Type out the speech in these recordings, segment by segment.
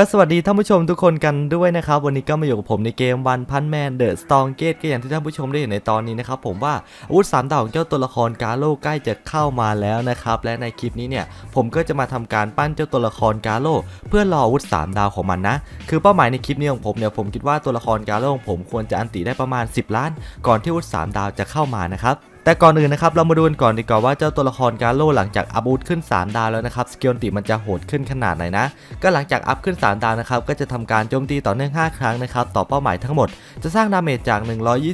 ก็สวัสดีท่านผู้ชมทุกคนกันด้วยนะครับ วันนี้ก็มาอยู่กับผมในเกมวันพันแมนเดอะสตองเกตก็อย่างที่ท่านผู้ชมได้เห็นในตอนนี้นะครับผมว่าอาวุธสามดาวของเจ้าตัวละครกาโลใกล้จะเข้ามาแล้วนะครับและในคลิปนี้เนี่ยผมก็จะมาทำการปั้นเจ้าตัวละครกาโลเพื่อรออาวุธสามดาวของมันนะคือเป้าหมายในคลิปนี้ของผมเนี่ยผมคิดว่าตัวละครกาโลของผมควรจะอันติได้ประมาณ 10 ล้าน ก่อนที่อาวุธสามดาวจะเข้ามานะครับ แต่ก่อนอื่นนะครับเรามาดูกันก่อนดีกว่าว่าเจ้าตัวละครกาโลหลังจากอัพอาวุธขึ้น 3 ดาวแล้วนะครับสกิลติมันจะโหดขึ้นขนาดไหนนะ ก็หลังจากอัพขึ้น 3 ดาวนะครับก็จะทำการโจมตีต่อเนื่อง 5 ครั้งนะครับต่อเป้าหมายทั้งหมด จะสร้างดาเมจจาก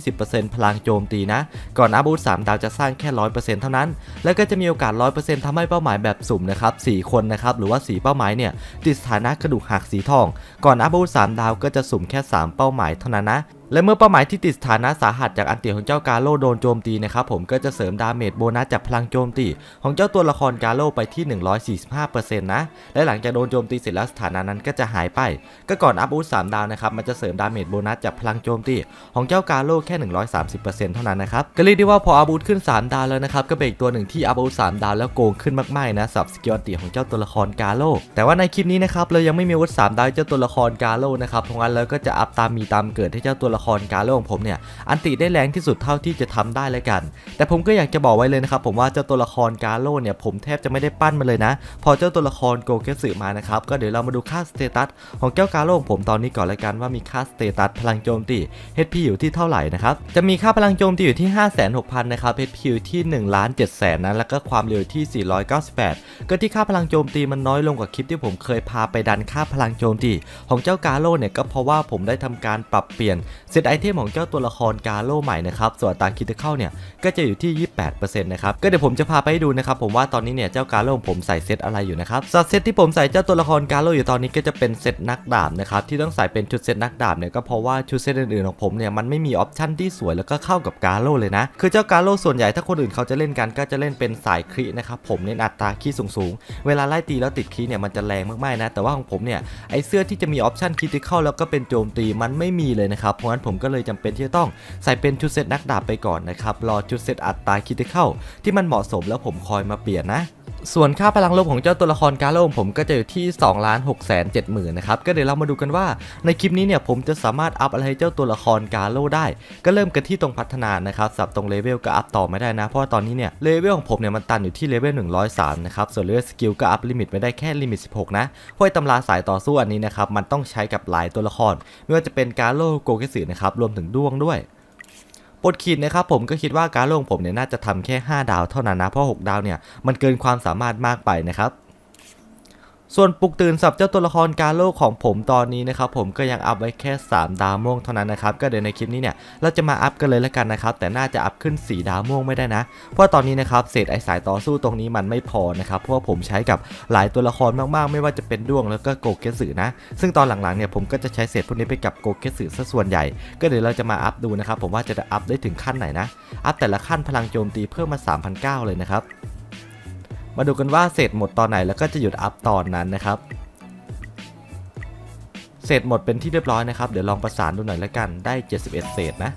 120%พลังโจมตีนะ ก่อนอัพอาวุธ3ดาวจะสร้างแค่ 100%เท่านั้น แล้วก็จะมีโอกาส 100%ทำให้เป้าหมายแบบสุ่มนะครับ4คนนะครับหรือว่า 4 เป้าหมายเนี่ยติดสถานะกระดูกหักสีทอง ก่อนอัพอาวุธ3ดาวก็จะสุ่มแค่ 3 เป้าหมายเท่านั้นนะ และเมื่อเป้าหมายที่ติดสถานะสาหัสจากอันติของเจ้ากาโลโดนโจมตีนะครับผมก็จะเสริมดาเมจโบนัสจากพลังโจมตี ของเจ้าตัวละครกาโลไปที่ 145%นะ และหลังจากโดนโจมตีเสร็จแล้วสถานะนั้นก็จะหายไป ก็ก่อนอัพอาวุธ3ดาวนะครับมันจะเสริมดาเมจโบนัสจากพลังโจมตี ของเจ้ากาโลแค่ 130%เท่านั้นนะครับก็เรียกได้ว่าพออาวุธขึ้น 3 ดาวแล้วนะครับก็เป็นอีกตัวหนึ่งที่อัพอาวุธ3ดาวแล้วโกงขึ้นมากๆนะสำหรับสกิลอันติของเจ้าตัวละครกาโลแต่ว่าในคลิปนี้นะครับเรายังไม่มีอาวุธ3ดาวเจ้าตัวละครกาโลนะครับเพราะงั้นเราก็จะอัพตามมีตามเกิดให้เจ้าตัวละครกาโลของผมเนี่ยอันติได้แรงที่สุดเท่าที่จะทำได้เลยกัน แต่ผมก็อยากจะบอกไว้เลยนะครับผมว่าเจ้าตัวละครกาโลเนี่ยผมแทบจะไม่ได้ปั้นมันเลยนะ พอเจ้าตัวละครโกเกสึมานะครับก็เดี๋ยวเรามาดูค่าสเตตัสของเจ้ากาโลของผมตอนนี้ก่อนเลยกันว่ามีค่าสเตตัสพลังโจมตี HP อยู่ที่เท่าไหร่นะครับจะมีค่าพลังโจมตีอยู่ที่ 560,000นะครับ HP อยู่ที่1ล้าน7แสนนะแล้วก็ความเร็วที่ 498 ก็ที่ค่าพลังโจมตีมันน้อยลงกว่าคลิปที่ผมเคยพาไปดันค่าพลังโจมตีของเจ้ากาโลเนี่ยก็เพราะว่าผมได้ทำการปรับเปลี่ยนเซตไอเทมของเจ้าตัวละครกาโลใหม่นะครับส่วนอัตราคิดเข้าเนี่ยก็จะอยู่ที่ 28%นะครับก็เดี๋ยวผมจะพาไปให้ดูนะครับผมว่าตอนนี้เนี่ยเจ้ากาโลของผมใส่เซตอะไรอยู่นะครับสัดเซตที่ผมใส่เจ้าตัวละครกาโลอยู่ตอนนี้ก็จะเป็นเซตนักดาบนะครับที่ต้องใส่เป็นชุดเซตนักดาบเนี่ยก็เพราะว่าชุดเซตอื่นๆของผมเนี่ยมันไม่มีออปชั่นที่สวยแล้วก็เข้ากับกาโลเลยนะคือเจ้ากาโลส่วนใหญ่ถ้าคนอื่นเขาจะเล่นกันก็จะเล่นเป็นสายครีนะครับผมเน้นอัตราคีสูงๆ เวลาไล่ตีแล้วติดคีเนี่ยมันจะแรงมากๆนะแต่ว่าของผมเนี่ยไอเสื้อที่จะมีออปชั่นคิติเข้าแล้วก็เป็นโจมตีมันไม่มีเลยนะครับเพราะ้นผมก็เลยจำเป็นที่จะต้องใส่เป็นชุดเซตนักดาบไปก่อนนะครับรอชุดเซตอัตราคิดเข้าที่มันเหมาะสมแล้วผมคอยมาเปลี่ยนนะ ส่วนค่าพลังลบของเจ้าตัวละครกาโลของผมก็จะอยู่ที่2ล้าน6แสน7หมื่นนะครับก็เดี๋ยวเรามาดูกันว่าในคลิปนี้เนี่ยผมจะสามารถอัพอะไรให้เจ้าตัวละครกาโลได้ ก็เริ่มกันที่ตรงพัฒนานะครับสับตรงเลเวลก็อัพต่อไม่ได้นะ เพราะว่าตอนนี้เนี่ยเลเวลของผมเนี่ยมันตันอยู่ที่เลเวล103นะครับส่วนเลเวลสกิลก็อัพลิมิตไม่ได้แค่ลิมิต 16 นะเพราะไอ้ตำราสายต่อสู้อันนี้นะครับมันต้องใช้กับหลายตัวละคร ไม่ว่าจะเป็นกาโลโกเกสึนะครับรวมถึงด้วงด้วย ปดขีดนะครับผมก็คิดว่าการลงผมเนี่ยน่าจะทำแค่ 5 ดาวเท่านั้นนะเพราะ 6 ดาวเนี่ยมันเกินความสามารถมากไปนะครับ ส่วนปลุกตื่นสับเจ้าตัวละครกาโลของผมตอนนี้นะครับผมก็ยังอัพไว้แค่ 3 ดาวม่วงเท่านั้นนะครับก็เดี๋ยวในคลิปนี้เนี่ยเราจะมาอัพกันเลยแล้วกันนะครับแต่น่าจะอัพขึ้น 4 ดาวม่วงไม่ได้นะ เพราะตอนนี้นะครับเศษไอสายต่อสู้ตรงนี้มันไม่พอนะครับเพราะว่าผมใช้กับหลายตัวละครมากๆ ไม่ว่าจะเป็นด้วงแล้วก็โกเกสึนะ ซึ่งตอนหลังๆเนี่ยผมก็จะใช้เศษพวกนี้ไปกับโกเกสึซะส่วนใหญ่ ก็เดี๋ยวเราจะมาอัพดูนะครับผมว่าจะอัพได้ถึงขั้นไหนนะอัพแต่ละขั้นพลังโจมตีเพิ่มมา3,900เลยนะครับ มาดูกันว่าเศษหมดตอนไหนแล้วก็จะหยุดอัพตอนนั้นนะครับเศษหมดเป็นที่เรียบร้อยนะครับ เดี๋ยวลองประสานดูหน่อยแล้วกันได้ 71 เศษนะ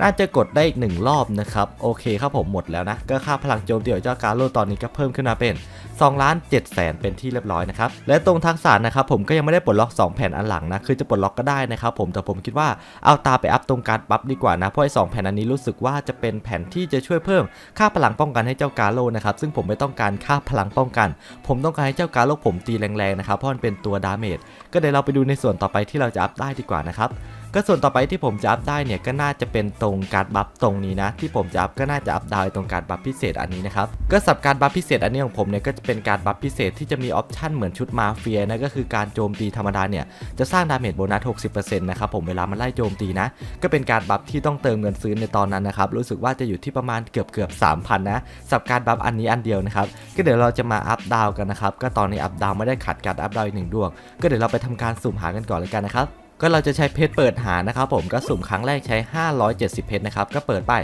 น่าจะกดได้อีกหนึ่งรอบนะครับโอเคครับผมหมดแล้วนะ ก็ค่าพลังโจมตีของเจ้ากาโลตอนนี้ก็เพิ่มขึ้นมาเป็น2ล้าน7แสนเป็นที่เรียบร้อยนะครับและตรงทักษะนะครับผมก็ยังไม่ได้ปลดล็อก 2 แผ่นอันหลังนะคือจะปลดล็อกก็ได้นะครับผมแต่ผมคิดว่าเอาตาไปอัพตรงการบัฟดีกว่านะเพราะไอ้สองแผ่นอันนี้รู้สึกว่าจะเป็นแผ่นที่จะช่วยเพิ่มค่าพลังป้องกันให้เจ้ากาโลนะครับซึ่งผมไม่ต้องการค่าพลังป้องกัน ผมต้องการให้เจ้ากาโลผมตีแรงๆนะครับเพราะมันเป็นตัวดาเมจก็เดี๋ยวเราไปดูในส่วนต่อไปที่เราจะอัพได้ดีกว่านะครับ ก็ส่วนต่อไปที่ผมจะอัพได้เนี่ยก็น่าจะเป็นตรงการบัฟตรงนี้นะ ที่ผมจะอัพก็น่าจะอัพดาวตรงการบัฟพิเศษอันนี้นะครับก็สับการบัฟพิเศษอันนี้ของผมเนี่ยก็จะเป็นการบัฟพิเศษที่จะมีออปชั่นเหมือนชุดมาเฟียนะก็คือการโจมตีธรรมดาเนี่ยจะสร้างดาเมจโบนัส 60%นะครับผมเวลามันไล่โจมตีนะ ก็เป็นการบัฟที่ต้องเติมเงินซื้อในตอนนั้นนะครับรู้สึกว่าจะอยู่ที่ประมาณเกือบเกือบ3,000นะสับการบัฟอันนี้อันเดียวนะครับก็เดี๋ยวเราจะมาอัพดาวกันนะครับก็ตอนนี้อัพดาวไม่ได้ขัดการอัพดาวอีกหนึ่งดวง ก็เดี๋ยวเราไปทำการสุ่มหากันก่อนเลยกันนะครับ ก็เราจะใช้เพชรเปิดหานะครับผมก็สุ่มครั้งแรกใช้ 570 เพชรนะครับก็เปิดไป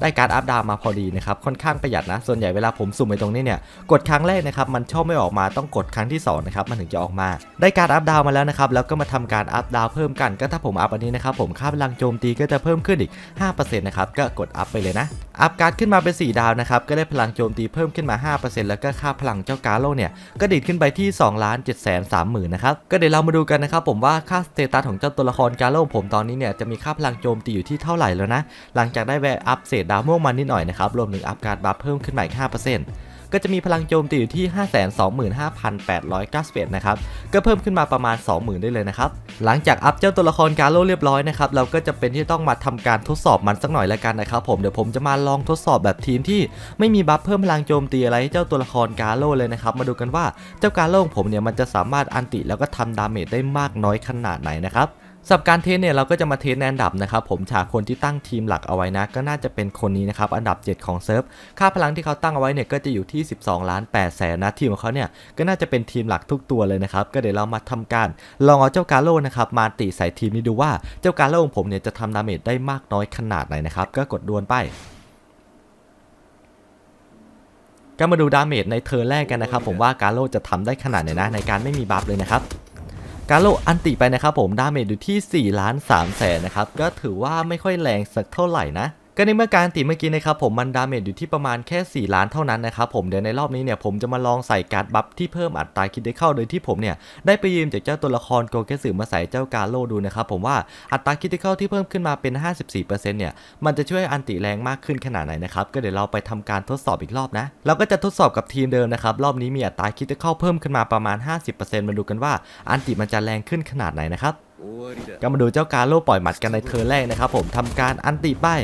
ได้การ์ดอัพดาวมาพอดีนะครับค่อนข้างประหยัดนะ ส่วนใหญ่เวลาผมสุ่มไปตรงนี้เนี่ยกดครั้งแรกนะครับมันชอบไม่ออกมาต้องกดครั้งที่สองนะครับมันถึงจะออกมา ได้การ์ดอัพดาวมาแล้วนะครับแล้วก็มาทำการอัพดาวเพิ่มกันก็ถ้าผมอัพอันนี้นะครับผมค่าพลังโจมตีก็จะเพิ่มขึ้นอีก5%นะครับก็กดอัพไปเลยนะอัพการ์ดขึ้นมาเป็น4ดาวนะครับก็ได้พลังโจมตีเพิ่มขึ้นมา 5%แล้วก็ค่าพลังเจ้ากาโลเนี่ยก็ดีดขึ้นไปที่2ล้าน7 3 0 0 0นะครับก็เดี๋ยวเรามาดูกันนะครับผมว่าค่าสเตตัสของเจ้าตัวละครกาโลผมตอนนี้เนี่ยจะมีค่าพลังโจมตีอยู่ที่เท่าไหร่แล้วนะหลังจากได้แวะอัพเศษดาวม่วงมานิดหน่อยนะครับ รวมถึงอัพการ์ดบัฟเพิ่มขึ้นมาอีก5%ก็จะมีพลังโจมตีอยู่ที่ 525,891นะครับ ก็เพิ่มขึ้นมาประมาณ 20,000 ได้เลยนะครับ หลังจากอัพเจ้าตัวละครกาโลเรียบร้อยนะครับ เราก็จะเป็นที่ต้องมาทำการทดสอบมันสักหน่อยแล้วกันนะครับผม เดี๋ยวผมจะมาลองทดสอบแบบทีมที่ไม่มีบัฟเพิ่มพลังโจมตีอะไรให้เจ้าตัวละครกาโลเลยนะครับ มาดูกันว่าเจ้ากาโลของผมเนี่ยมันจะสามารถอันติแล้วก็ทำดาเมจได้มากน้อยขนาดไหนนะครับ สำหรับการเทสเนี่ยเราก็จะมาเทสในอันดับนะครับผมฉากคนที่ตั้งทีมหลักเอาไว้นะ ก็น่าจะเป็นคนนี้นะครับอันดับ 7 ของเซิร์ฟค่าพลังที่เขาตั้งเอาไว้เนี่ยก็จะอยู่ที่ 12 ล้าน8แสนนะทีมของเขาเนี่ยก็น่าจะเป็นทีมหลักทุกตัวเลยนะครับก็เดี๋ยวเรามาทำการลองเอาเจ้ากาโลนะครับมาติใส่ทีมนี้ดูว่าเจ้ากาโลของผมเนี่ยจะทำดาเมจได้มากน้อยขนาดไหนนะครับก็กดดวลไปก็มาดูดาเมจในเทอร์แรกกันนะครับผมว่ากาโลจะทำได้ขนาดไหนนะในการไม่มีบัฟเลยนะครับ กาโลอันติไปนะครับผมดาเมจอยู่ที่4ล้าน3แสนนะครับก็ถือว่าไม่ค่อยแรงสักเท่าไหร่นะ ก็ในเมื่อการอันติเมื่อกี้นะครับผมมันดาเมจอยู่ที่ประมาณแค่ 4 ล้านเท่านั้นนะครับผมเดี๋ยวในรอบนี้เนี่ยผมจะมาลองใส่การ์ดบัฟที่เพิ่มอัตราคิดได้เข้าโดยที่ผมเนี่ยได้ไปยืมจากเจ้าตัวละครโกเกสึมาใส่เจ้ากาโลดูนะครับผมว่าอัตราคิดได้เข้าที่เพิ่มขึ้นมาเป็น 54%เนี่ยมันจะช่วยอันติแรงมากขึ้นขนาดไหนนะครับก็เดี๋ยวเราไปทำการทดสอบอีกรอบนะเราก็จะทดสอบกับทีมเดิมนะครับรอบนี้มีอัตราคิดได้เข้าเพิ่มขึ้นมาประมาณ 50%มาดูกันว่าอันติมันจะแรงขึ้นขนาดไหนนะครับก็มาดูเจ้ากาโลปล่อยหมัดกันในเทิร์นแรกนะครับผมทำการอันติป้าย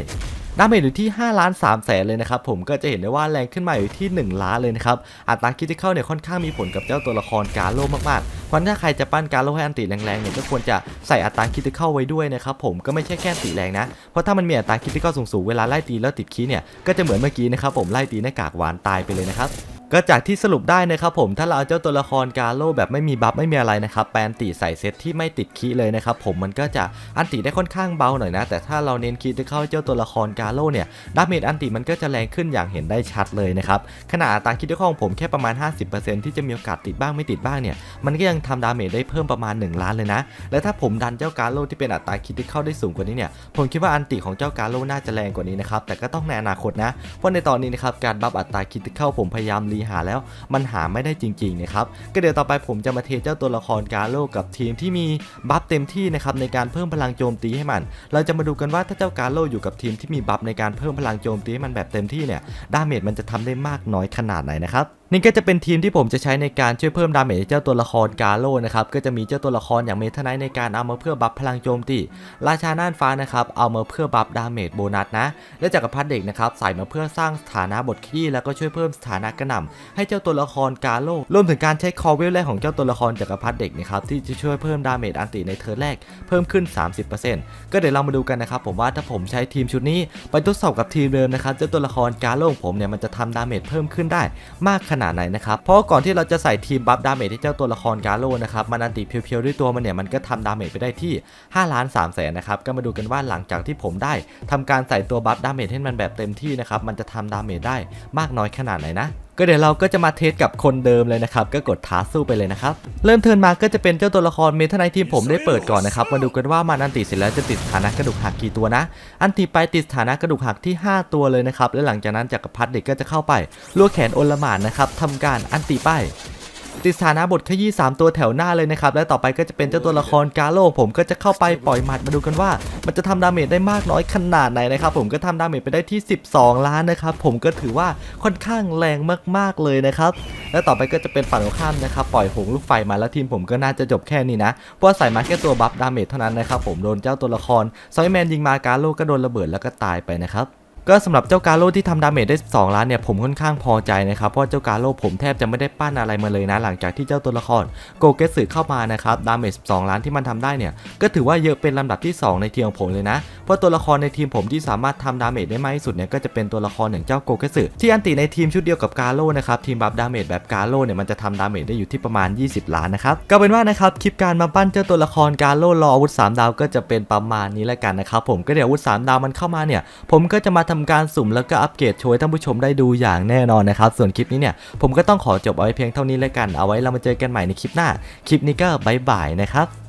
ดาเมจอยู่ที่5ล้าน3แสนเลยนะครับผมก็จะเห็นได้ว่าแรงขึ้นมาอยู่ที่ 1 ล้านเลยนะครับอัตราคิดที่เข้าเนี่ยค่อนข้างมีผลกับเจ้าตัวละครการโลมากๆเพราะถ้าใครจะปั้นการโลให้อันติแรงๆเนี่ยก็ควรจะใส่อัตราคิดที่เข้าไว้ด้วยนะครับผมก็ไม่ใช่แค่ตีแรงนะเพราะถ้ามันมีอัตราคิดที่เข้าสูงๆเวลาไล่ตีแล้วติดคีเนี่ยก็จะเหมือนเมื่อกี้นะครับผมไล่ตีหน้ากากหวานตายไปเลยนะครับ ก็จากที่สรุปได้นะครับผมถ้าเราเอาเจ้าตัวละครกาโลแบบไม่มีบัฟไม่มีอะไรนะครับแปนติใส่เซตที่ไม่ติดคีย์เลยนะครับผมมันก็จะอันติได้ค่อนข้างเบาหน่อยนะ แต่ถ้าเราเน้นคีย์ที่เข้าเจ้าตัวละครกาโลเนี่ยดาเมจอันติมันก็จะแรงขึ้นอย่างเห็นได้ชัดเลยนะครับขณะอัตราคิดที่เข้าของผมแค่ประมาณ 50%ที่จะมีโอกาสติดบ้างไม่ติดบ้างเนี่ยมันก็ยังทำดาเมจได้เพิ่มประมาณ 1 ล้านเลยนะ และถ้าผมดันเจ้ากาโลที่เป็นอัตราคิดที่เข้าได้สูงกว่านี้เนี่ยผมคิดว่าอันติของเจ้ากาโลน่าจะแรงกว่านี้นะครับแต่ก็ต้องในอนาคตนะเพราะในตอนนี้นะครับการบัฟอัตราคิดที่เข้าผมพยายามรีหาแล้ว มันหาไม่ได้จริงๆนะครับก็เดี๋ยวต่อไปผมจะมาเทเจ้าตัวละครกาโลกับทีมที่มีบัฟเต็มที่นะครับในการเพิ่มพลังโจมตีให้มัน เราจะมาดูกันว่าถ้าเจ้ากาโลอยู่กับทีมที่มีบัฟในการเพิ่มพลังโจมตีให้มันแบบเต็มที่เนี่ยดาเมจมันจะทำได้มากน้อยขนาดไหนนะครับ นี่ก็จะเป็นทีมที่ผมจะใช้ในการช่วยเพิ่มดาเมจเจ้าตัวละครกาโลนะครับก็จะมีเจ้าตัวละครอย่างเมทไนในการเอามาเพื่อบัฟพลังโจมตีราชาน่านฟ้านะครับเอามาเพื่อบัฟดาเมจโบนัสนะ และจักรพรรดิเด็กนะครับใส่มาเพื่อสร้างสถานะบทขี้แล้วก็ช่วยเพิ่มสถานะกระหน่ำให้เจ้าตัวละครกาโลรวมถึงการใช้คอเวลแรกของเจ้าตัวละครจักรพรรดิเด็กนะครับที่จะช่วยเพิ่มดาเมจอันติในเทิร์นแรกเพิ่มขึ้น 30%ก็เดี๋ยวเรามาดูกันนะครับผมว่าถ้าผมใช้ทีมชุดนี้ไปทดสอบกับทีมเดิมนะครับเจ้าตัวละครกาโลของผมเนี่ยมันจะทำดาเมจเพิ่มขึ้นได้มากขนาดไหนนะครับ เพราะว่าก่อนที่เราจะใส่ทีมบัฟดาเมจให้เจ้าตัวละครกาโลนะครับมันอันติเพียวๆด้วยตัวมันเนี่ยมันก็ทำดาเมจไปได้ที่5ล้าน3แสนนะครับก็มาดูกันว่าหลังจากที่ผมได้ทำการใส่ตัวบัฟดาเมจให้มันแบบเต็มที่นะครับมันจะทำดาเมจได้มากน้อยขนาดไหนนะ ก็เดี๋ยวเราก็จะมาเทสกับคนเดิมเลยนะครับ ก็กดท้าสู้ไปเลยนะครับ เริ่มเทิร์นมาก็จะเป็นเจ้าตัวละครเมทัลไนทีมผมได้เปิดก่อนนะครับ มาดูกันว่ามันอันติเสร็จแล้วจะติดสถานะกระดูกหักกี่ตัวนะ อันติไปติดสถานะกระดูกหักที่ 5 ตัวเลยนะครับ และหลังจากนั้นจักรพรรดิเด็กก็จะเข้าไปลัวแขนโอลหมานนะครับทำการอันติไป ติดสถานะบทขยี้3ตัวแถวหน้าเลยนะครับ และต่อไปก็จะเป็นเจ้าตัวละครกาโลผมก็จะเข้าไปปล่อยหมัดมาดูกันว่า มันจะทำดาเมจได้มากน้อยขนาดไหนนะครับผมก็ทำดาเมจไปได้ที่ 12 ล้านนะครับผมก็ถือว่าค่อนข้างแรงมากๆเลยนะครับและต่อไปก็จะเป็นฝั่งตรงข้ามนะครับปล่อยหงลูกไฟมาแล้วทีมผมก็น่าจะจบแค่นี้นะเพราะใส่มาแค่ตัวบัฟดาเมจเท่านั้นนะครับผมโดนเจ้าตัวละครซอยแมนยิงมากาโลก็โดนระเบิดแล้วก็ตายไปนะครับ ก็สำหรับเจ้ากาโร่ที่ทำดาเมจได้ 12 ล้านเนี่ยผมค่อนข้างพอใจนะครับ เพราะเจ้ากาโร่ผมแทบจะไม่ได้ปั้นอะไรมาเลยนะ หลังจากที่เจ้าตัวละครโกเกสึเข้ามานะครับดาเมจ 12 ล้านที่มันทำได้เนี่ยก็ถือว่าเยอะเป็นลำดับที่ 2 ในทีมของผมเลยนะ เพราะตัวละครในทีมผมที่สามารถทำดาเมจได้มากที่สุดเนี่ยก็จะเป็นตัวละครอย่างเจ้าโกเกสึที่อันติในทีมชุดเดียวกับกาโร่นะครับทีมบัฟดาเมจแบบกาโร่เนี่ยมันจะทำดาเมจได้อยู่ที่ประมาณ 20 ล้านนะครับก็เป็นว่านะครับคลิปการมาปั้นเจ้าตัวละครกาโร่รออาวุธ 3 ดาวก็จะเป็นประมาณนี้แล้วกันนะครับผมก็เดี๋ยวอาวุธ 3 ดาวมันเข้ามาเนี่ยผมก็จะมาททำการสุ่มแล้วก็อัปเกรดโชว์ให้ท่านผู้ชมได้ดูอย่างแน่นอนนะครับ ส่วนคลิปนี้เนี่ยผมก็ต้องขอจบเอาไว้เพียงเท่านี้แล้วกัน เอาไว้เรามาเจอกันใหม่ในคลิปหน้า คลิปนี้ก็บายบายนะครับ